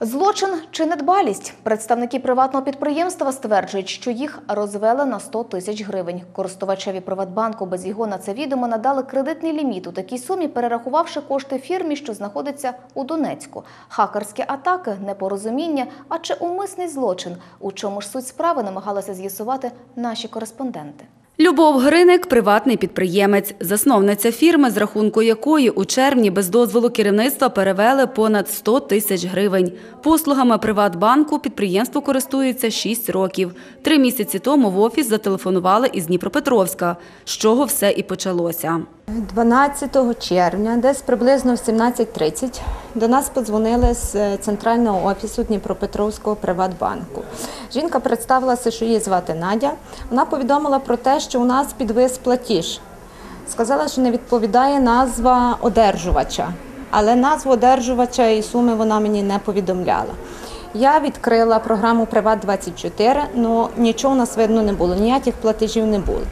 Злочин чи недбалість? Представники приватного підприємства стверджують, що їх розвели на 100 тисяч гривень. Користувачеві Приватбанку без його на це відомо надали кредитний ліміт у такій сумі, перерахувавши кошти фірмі, що знаходиться у Донецьку. Хакерські атаки, непорозуміння, а чи умисний злочин? У чому ж суть справи намагалися з'ясувати наші кореспонденти. Любов Гриник – приватний підприємець, засновниця фірми, з рахунку якої у червні без дозволу керівництва перевели понад 100 тисяч гривень. Послугами Приватбанку підприємство користується 6 років. Три місяці тому в офіс зателефонували із Дніпропетровська, з чого все і почалося. 12 червня, десь приблизно в 17.30, до нас подзвонили з е, центрального офісу Дніпропетровського Приватбанку. Жінка представилася, що її звати Надя. Вона повідомила про те, що у нас підвис платіж. Сказала, що не відповідає назва одержувача, але назву одержувача і суми вона мені не повідомляла. Я відкрила програму Приват 24 але нічого у нас видно не було, ніяких платежів не було.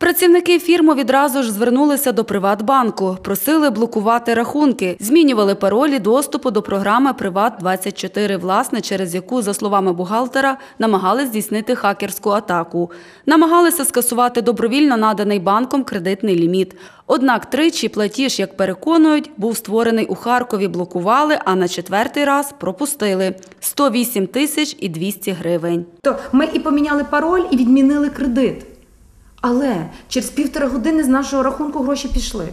Працівники фірми відразу ж звернулися до Приватбанку, просили блокувати рахунки, змінювали паролі доступу до програми Приват24, власне, через яку, за словами бухгалтера, намагались здійснити хакерську атаку. Намагалися скасувати добровільно наданий банком кредитний ліміт. Однак тричі платіж, як переконують, був створений у Харкові, блокували, а на четвертий раз пропустили – 108 тисяч і 200 гривень. То ми і поміняли пароль, і відмінили кредит. Але через півтора години з нашого рахунку гроші пішли.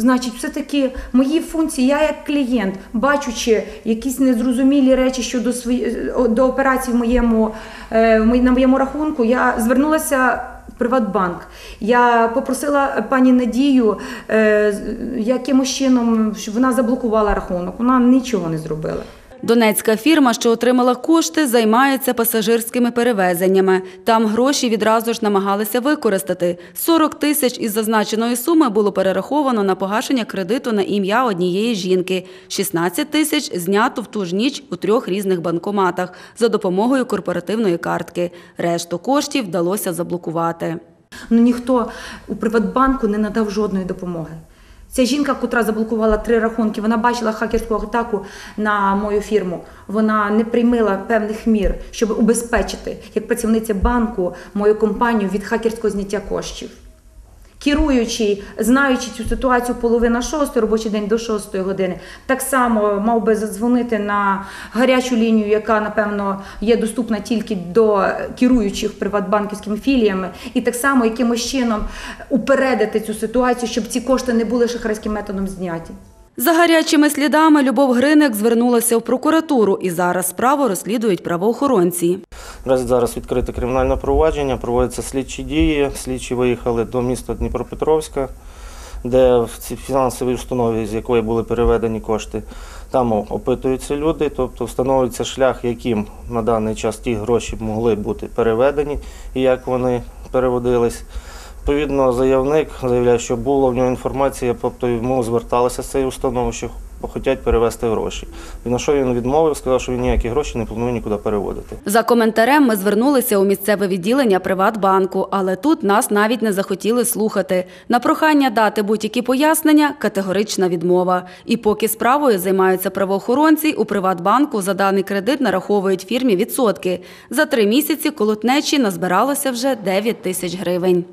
Значить, все-таки мої функції, я як клієнт, бачучи якісь незрозумілі речі щодо свої, до операцій в моєму, е, на моєму рахунку, я звернулася в Приватбанк. Я попросила пані Надію, е, якимось чином, щоб вона заблокувала рахунок. Вона нічого не зробила. Донецька фірма, що отримала кошти, займається пасажирськими перевезеннями. Там гроші відразу ж намагалися використати. 40 тисяч із зазначеної суми було перераховано на погашення кредиту на ім'я однієї жінки. 16 тисяч знято в ту ж ніч у трьох різних банкоматах за допомогою корпоративної картки. Решту коштів вдалося заблокувати. Ну ніхто у Приватбанку не надав жодної допомоги. Ця жінка, котра заблокувала три рахунки, вона бачила хакерську атаку на мою фірму. Вона не приймила певних мір, щоб убезпечити, як працівниця банку, мою компанію від хакерського зняття коштів. Керуючий, знаючи цю ситуацію половина шостої, робочий день до шостої години, так само мав би задзвонити на гарячу лінію, яка напевно є доступна тільки до керуючих приватбанківськими філіями, і так само якимось чином упередити цю ситуацію, щоб ці кошти не були шахрайським методом зняті. За гарячими слідами Любов Гриник звернулася в прокуратуру і зараз справу розслідують правоохоронці. Зараз відкрите кримінальне провадження, проводяться слідчі дії. Слідчі виїхали до міста Дніпропетровська, де в цій фінансовій установі, з якої були переведені кошти, там опитуються люди, тобто встановлюється шлях, яким на даний час ті гроші могли бути переведені і як вони переводились. Відповідно, заявник заявляє, що була в нього інформація, тобто йому зверталися з цієї установи, що хочуть перевести гроші. І на що він відмовив, сказав, що він ніякі гроші не планує нікуди переводити. За коментарем ми звернулися у місцеве відділення Приватбанку, але тут нас навіть не захотіли слухати. На прохання дати будь-які пояснення – категорична відмова. І поки справою займаються правоохоронці, у Приватбанку за даний кредит нараховують фірмі відсотки. За три місяці колотнечі назбиралося вже 9 тисяч гривень.